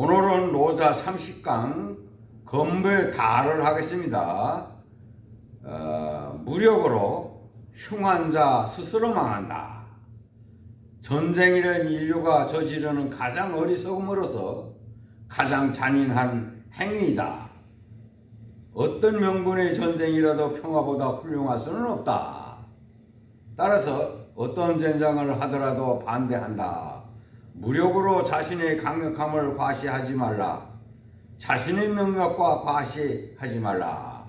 오늘은 노자 30강 건배 다를 하겠습니다. 어, 무력으로 흉한 자 스스로 망한다. 전쟁이란 인류가 저지르는 가장 어리석음으로서 가장 잔인한 행위이다. 어떤 명분의 전쟁이라도 평화보다 훌륭할 수는 없다. 따라서 어떤 전쟁을 하더라도 반대한다. 무력으로 자신의 강력함을 과시하지 말라. 자신의 능력과 과시하지 말라.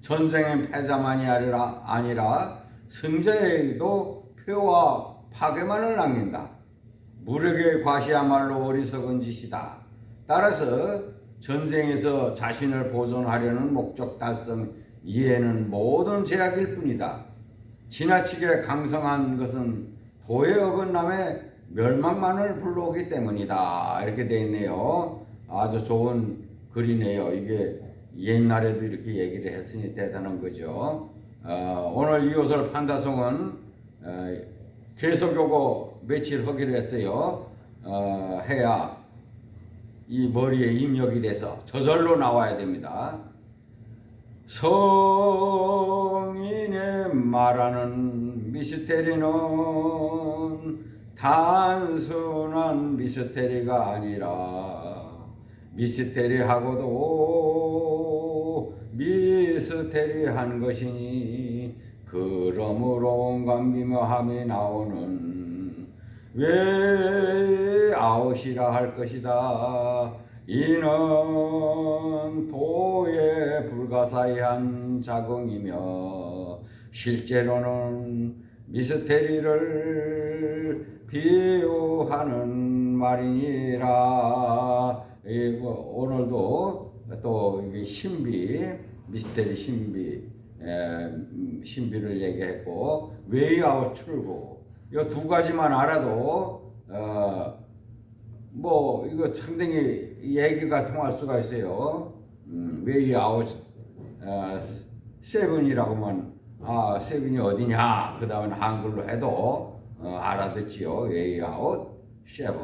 전쟁의 패자만이 아니라, 아니라 승자에게도 표와 파괴만을 남긴다. 무력에 과시야말로 어리석은 짓이다. 따라서 전쟁에서 자신을 보존하려는 목적 달성 이해는 모든 제약일 뿐이다. 지나치게 강성한 것은 도의 어긋남에 멸망만을 불러오기 때문이다. 이렇게 되어 있네요. 아주 좋은 글이네요. 이게 옛날에도 이렇게 얘기를 했으니 대단한 거죠. 어, 오늘 이호설 판다송은 어, 계속 요거 며칠 하기로 했어요. 어, 해야 이 머리에 입력이 돼서 저절로 나와야 됩니다. 성인의 말하는 미스테리는 단순한 미스테리가 아니라 미스테리하고도 미스테리한 것이니 그러므로 온갖 미묘함이 나오는 왜 아웃이라 할 것이다. 이는 도의 불가사의한 자궁이며 실제로는 미스테리를 비유하는 말이니라. 이뭐 오늘도 또 신비, 미스테리 신비, 에, 음, 신비를 얘기했고 웨이아웃 출구 이 두 가지만 알아도 어, 뭐 이거 상당히 얘기가 통할 수가 있어요. 음, 웨이아웃 어, 세븐이라고만 아 세븐이 어디냐 그 다음에 한글로 해도 어, 알아듣지요. 웨이아웃 세븐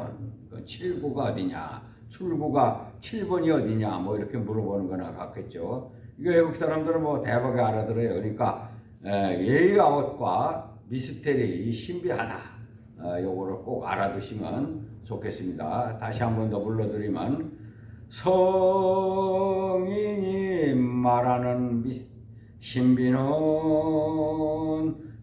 그 7구가 어디냐 출구가 7번이 어디냐 뭐 이렇게 물어보는 거나 같겠죠. 이거 외국 사람들은 뭐 대박에 알아들어요. 그러니까 웨이아웃과 미스테리 이 신비하다. 어, 요거를 꼭 알아두시면 좋겠습니다. 다시 한 번 더 불러드리면 성인이 말하는 미스, 신비는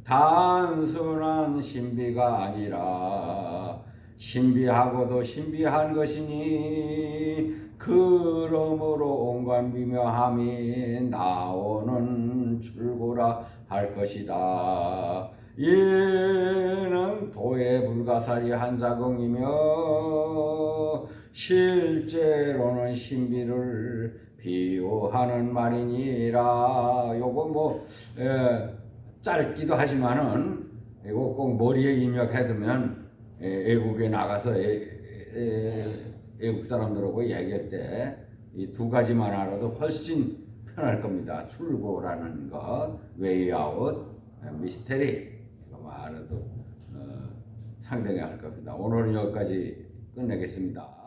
단순한 신비가 아니라 신비하고도 신비한 것이니 그러므로 온갖 미묘함이 나오는 출구라 할 것이다. 이는 불가사리 한 자궁이며 실제로는 신비를 비유하는 말이니라. 요거 뭐 에, 짧기도 하지만은 이거 꼭 머리에 입력해두면 에, 외국에 나가서 에, 에, 외국 사람들하고 얘기할 때 이 두 가지만 알아도 훨씬 편할 겁니다. 출고라는 거, 웨이아웃, 미스테리 이거 알아도 어, 상당히 할 겁니다. 오늘은 여기까지 끝내겠습니다.